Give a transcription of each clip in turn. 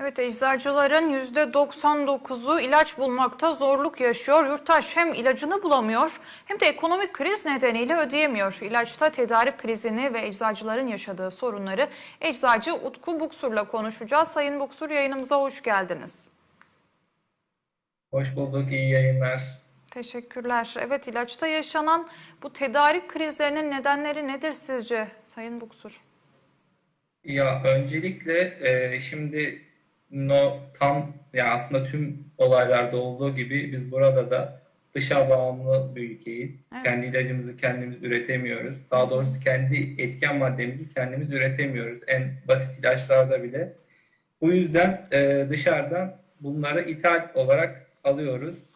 Evet eczacıların %99'u ilaç bulmakta zorluk yaşıyor. Yurttaş hem ilacını bulamıyor hem de ekonomik kriz nedeniyle ödeyemiyor. İlaçta tedarik krizini ve eczacıların yaşadığı sorunları eczacı Utku Buksur'la konuşacağız. Sayın Buksur yayınımıza hoş geldiniz. Hoş bulduk, iyi yayınlar. Teşekkürler. Evet ilaçta yaşanan bu tedarik krizlerinin nedenleri nedir sizce Sayın Buksur? Ya öncelikle e, şimdi no tam ya aslında tüm olaylarda olduğu gibi biz burada da dışa bağımlı bir ülkeyiz. Evet. Kendi ilacımızı kendimiz üretemiyoruz. Daha doğrusu kendi etken maddemizi kendimiz üretemiyoruz. En basit ilaçlarda bile. Bu yüzden e, dışarıdan bunları ithal olarak alıyoruz.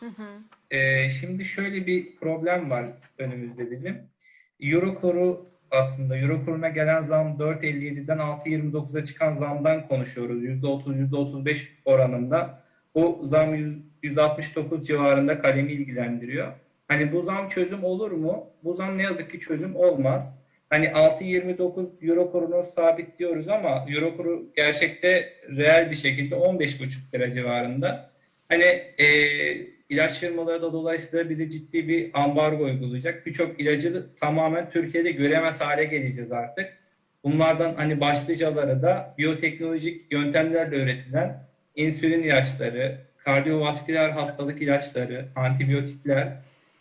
E, şimdi şöyle bir problem var önümüzde bizim. Eurokuru aslında Eurokur'una gelen zam 4.57'den 6.29'a çıkan zamdan konuşuyoruz. %30, %35 oranında. Bu zam 100 169 civarında kalemi ilgilendiriyor. Hani bu zam çözüm olur mu? Bu zam ne yazık ki çözüm olmaz. Hani 6.29 euro kurunu sabit diyoruz ama euro kuru gerçekte reel bir şekilde 15,5 lira civarında. Hani e, ilaç firmaları da dolayısıyla bize ciddi bir ambargo uygulayacak. Birçok ilacı tamamen Türkiye'de göremez hale geleceğiz artık. Bunlardan hani başlıcaları da biyoteknolojik yöntemlerle üretilen insülin ilaçları, kardiyovasküler hastalık ilaçları, antibiyotikler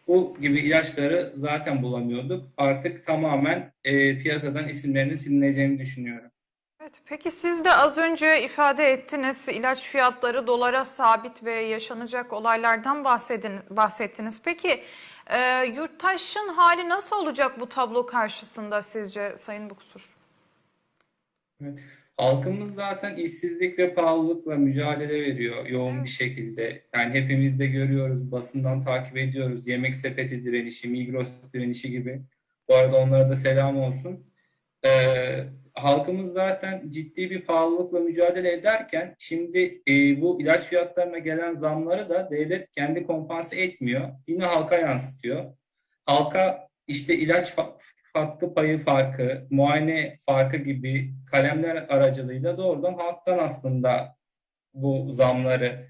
bu gibi ilaçları zaten bulamıyorduk. Artık tamamen e, piyasadan isimlerinin silineceğini düşünüyorum. Evet, peki siz de az önce ifade ettiniz ilaç fiyatları dolara sabit ve yaşanacak olaylardan bahsedin, bahsettiniz. Peki e, yurttaşın hali nasıl olacak bu tablo karşısında sizce Sayın Buksur? Evet. Halkımız zaten işsizlik ve pahalılıkla mücadele veriyor yoğun Evet. bir şekilde. Yani hepimiz de görüyoruz, basından takip ediyoruz. Yemek sepeti direnişi, Migros direnişi gibi. Bu arada onlara da selam olsun. Ee, halkımız zaten ciddi bir pahalılıkla mücadele ederken şimdi e, bu ilaç fiyatlarına gelen zamları da devlet kendi kompanse etmiyor. Yine halka yansıtıyor. Halka işte ilaç katkı payı farkı, muayene farkı gibi kalemler aracılığıyla doğrudan halktan aslında bu zamları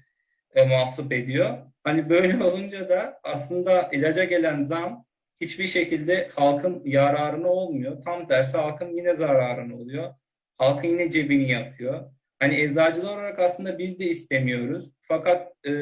e, mahsup ediyor. Hani böyle olunca da aslında ilaca gelen zam hiçbir şekilde halkın yararına olmuyor. Tam tersi halkın yine zararına oluyor. Halkın yine cebini yakıyor. Hani eczacılar olarak aslında biz de istemiyoruz. Fakat e,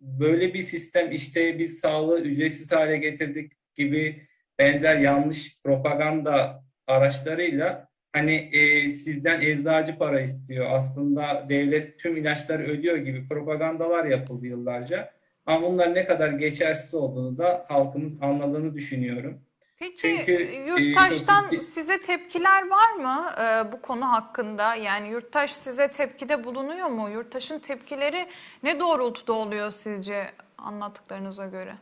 böyle bir sistem işte biz sağlığı ücretsiz hale getirdik gibi benzer yanlış propaganda araçlarıyla hani e, sizden eczacı para istiyor. Aslında devlet tüm ilaçları ödüyor gibi propagandalar yapıldı yıllarca. Ama bunlar ne kadar geçersiz olduğunu da halkımız anladığını düşünüyorum. Peki Çünkü, e, e, yurttaştan çok ciddi- size tepkiler var mı e, bu konu hakkında? Yani yurttaş size tepkide bulunuyor mu? Yurttaşın tepkileri ne doğrultuda oluyor sizce anlattıklarınıza göre?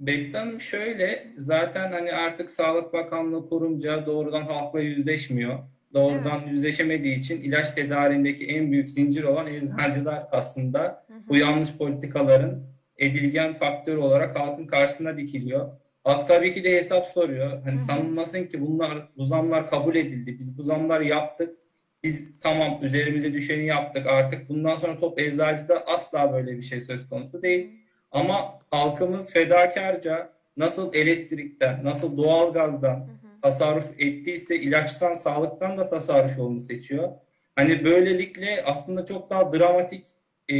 Beste Hanım şöyle, zaten hani artık Sağlık Bakanlığı kurunca doğrudan halkla yüzleşmiyor. Doğrudan yüzleşemediği için ilaç tedariğindeki en büyük zincir olan eczacılar aslında bu yanlış politikaların edilgen faktörü olarak halkın karşısına dikiliyor. Halk tabii ki de hesap soruyor. Hani sanılmasın ki bunlar, bu zamlar kabul edildi. Biz bu zamlar yaptık. Biz tamam üzerimize düşeni yaptık. Artık bundan sonra top eczacıda asla böyle bir şey söz konusu değil. Ama halkımız fedakarca nasıl elektrikten, nasıl doğalgazdan tasarruf ettiyse ilaçtan, sağlıktan da tasarruf yolunu seçiyor. Hani böylelikle aslında çok daha dramatik e,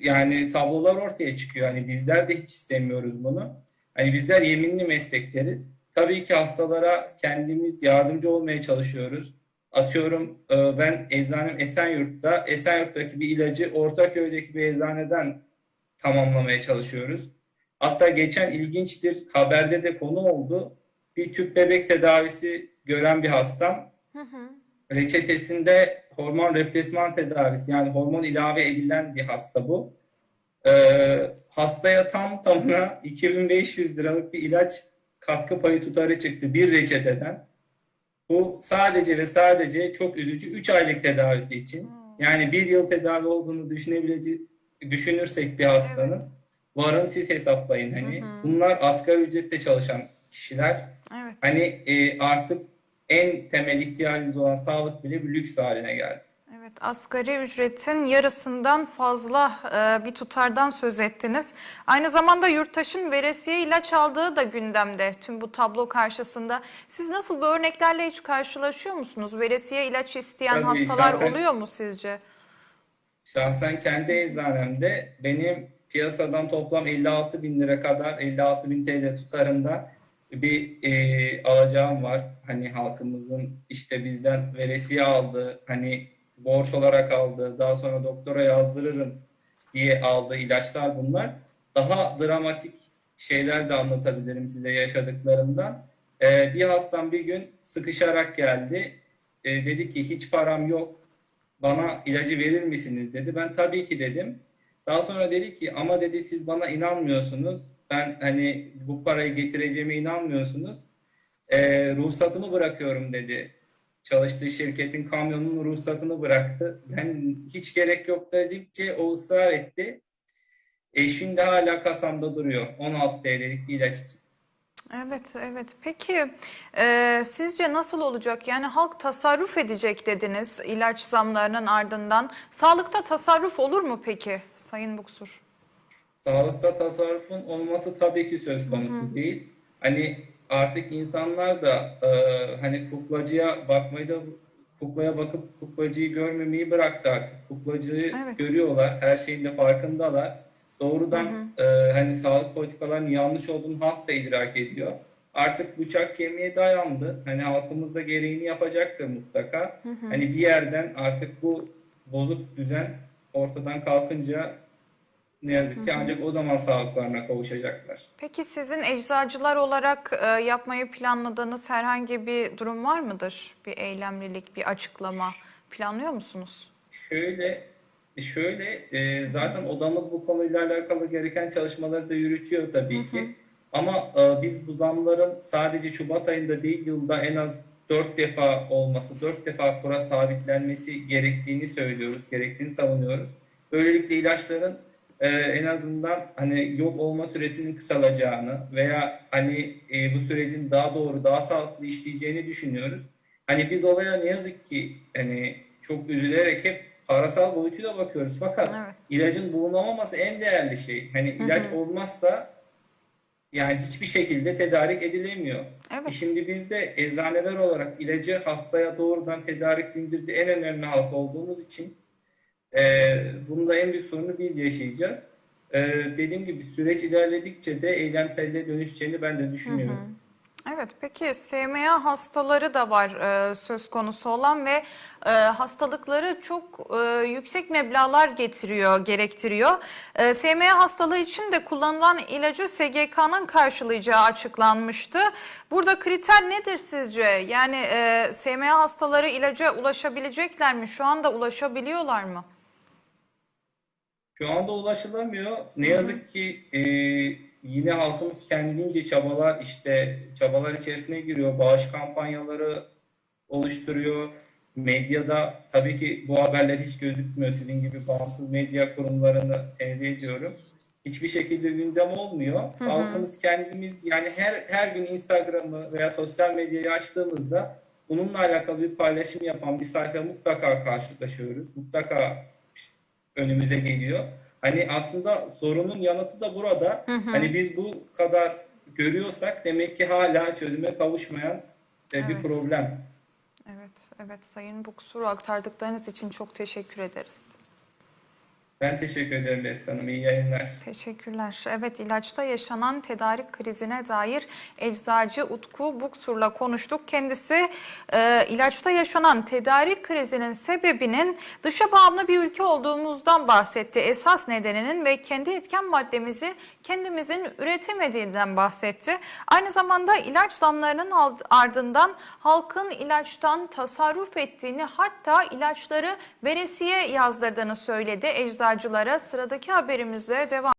yani tablolar ortaya çıkıyor. Hani bizler de hiç istemiyoruz bunu. Hani bizler yeminli meslekleriz. Tabii ki hastalara kendimiz yardımcı olmaya çalışıyoruz. Atıyorum e, ben eczanem Esenyurt'ta. Esenyurt'taki bir ilacı Ortaköy'deki bir eczaneden tamamlamaya çalışıyoruz. Hatta geçen ilginçtir haberde de konu oldu. Bir tüp bebek tedavisi gören bir hastam reçetesinde hormon replesman tedavisi yani hormon ilave edilen bir hasta bu. Ee, hastaya tam tamına 2500 liralık bir ilaç katkı payı tutarı çıktı bir reçeteden. Bu sadece ve sadece çok üzücü 3 aylık tedavisi için. Yani bir yıl tedavi olduğunu düşünebileceği düşünürsek bir hastanın varın siz hesaplayın hani. Bunlar asgari ücretle çalışan kişiler. Evet. Hani e, artık en temel ihtiyacımız olan sağlık bile bir lüks haline geldi. Evet. Asgari ücretin yarısından fazla e, bir tutardan söz ettiniz. Aynı zamanda yurttaşın veresiye ilaç aldığı da gündemde tüm bu tablo karşısında. Siz nasıl bu örneklerle hiç karşılaşıyor musunuz? Veresiye ilaç isteyen Tabii, hastalar şahsen- oluyor mu sizce? Şahsen kendi eczanemde benim piyasadan toplam 56 bin lira kadar 56 bin TL tutarında bir e, alacağım var. Hani halkımızın işte bizden veresiye aldığı, hani borç olarak aldığı, daha sonra doktora yazdırırım diye aldığı ilaçlar bunlar. Daha dramatik şeyler de anlatabilirim size yaşadıklarımdan. E, bir hastam bir gün sıkışarak geldi. E, dedi ki hiç param yok bana ilacı verir misiniz dedi. Ben tabii ki dedim. Daha sonra dedi ki ama dedi siz bana inanmıyorsunuz. Ben hani bu parayı getireceğime inanmıyorsunuz. Ee, ruhsatımı bırakıyorum dedi. Çalıştığı şirketin kamyonunun ruhsatını bıraktı. Ben hiç gerek yok dedikçe o ısrar etti. E şimdi hala kasamda duruyor. 16 TL'lik bir ilaç için. Evet, evet. Peki e, sizce nasıl olacak? Yani halk tasarruf edecek dediniz ilaç zamlarının ardından. Sağlıkta tasarruf olur mu peki Sayın Buksur? Sağlıkta tasarrufun olması tabii ki söz konusu değil. Hani artık insanlar da e, hani kuklacıya bakmayı da kuklaya bakıp kuklacıyı görmemeyi bıraktı artık. Kuklacıyı Evet. görüyorlar, her şeyin de farkındalar. Doğrudan e, hani sağlık politikalarının yanlış olduğunu halk da idrak ediyor. Artık bıçak kemiğe dayandı. Hani halkımız da gereğini yapacaktır mutlaka. Hani bir yerden artık bu bozuk düzen ortadan kalkınca ne yazık ki ancak o zaman sağlıklarına kavuşacaklar. Peki sizin eczacılar olarak e, yapmayı planladığınız herhangi bir durum var mıdır? Bir eylemlilik, bir açıklama planlıyor musunuz? Şöyle şöyle e, zaten odamız bu konuyla alakalı gereken çalışmaları da yürütüyor tabii ki. Ama e, biz bu zamların sadece Şubat ayında değil yılda en az 4 defa olması, 4 defa kura sabitlenmesi gerektiğini söylüyoruz, gerektiğini savunuyoruz. Böylelikle ilaçların e, en azından hani yok olma süresinin kısalacağını veya hani e, bu sürecin daha doğru, daha sağlıklı işleyeceğini düşünüyoruz. Hani biz olaya ne yazık ki hani çok üzülerek hep parasal boyutuyla bakıyoruz. Fakat Evet. ilacın bulunamaması en değerli şey. Hani ilaç olmazsa yani hiçbir şekilde tedarik edilemiyor. Evet. E Şimdi biz de eczaneler olarak ilacı hastaya doğrudan tedarik zincirde en önemli halk olduğumuz için e, bunda en büyük sorunu biz yaşayacağız. E, dediğim gibi süreç ilerledikçe de eylemselliğe dönüşeceğini ben de düşünüyorum. Evet, peki SMA hastaları da var e, söz konusu olan ve e, hastalıkları çok e, yüksek meblağlar getiriyor, gerektiriyor. E, SMA hastalığı için de kullanılan ilacı SGK'nın karşılayacağı açıklanmıştı. Burada kriter nedir sizce? Yani e, SMA hastaları ilaca ulaşabilecekler mi? Şu anda ulaşabiliyorlar mı? Şu anda ulaşılamıyor. Ne yazık ki e, yine halkımız kendince çabalar işte çabalar içerisine giriyor. Bağış kampanyaları oluşturuyor. Medyada tabii ki bu haberler hiç gözükmüyor. Sizin gibi bağımsız medya kurumlarını tenzih ediyorum. Hiçbir şekilde gündem olmuyor. Halkımız kendimiz yani her her gün Instagram'ı veya sosyal medyayı açtığımızda bununla alakalı bir paylaşım yapan bir sayfa mutlaka karşılaşıyoruz. Mutlaka önümüze geliyor. Hani aslında sorunun yanıtı da burada. Hani biz bu kadar görüyorsak demek ki hala çözüme kavuşmayan e, bir Evet. problem. Evet, evet Sayın Buksur aktardıklarınız için çok teşekkür ederiz. Ben teşekkür ederim Beste Hanım. İyi yayınlar. Teşekkürler. Evet ilaçta yaşanan tedarik krizine dair eczacı Utku Buksur'la konuştuk. Kendisi e, ilaçta yaşanan tedarik krizinin sebebinin dışa bağımlı bir ülke olduğumuzdan bahsetti. Esas nedeninin ve kendi etken maddemizi kendimizin üretemediğinden bahsetti. Aynı zamanda ilaç zamlarının ardından halkın ilaçtan tasarruf ettiğini hatta ilaçları veresiye yazdırdığını söyledi eczacılara. Sıradaki haberimize devam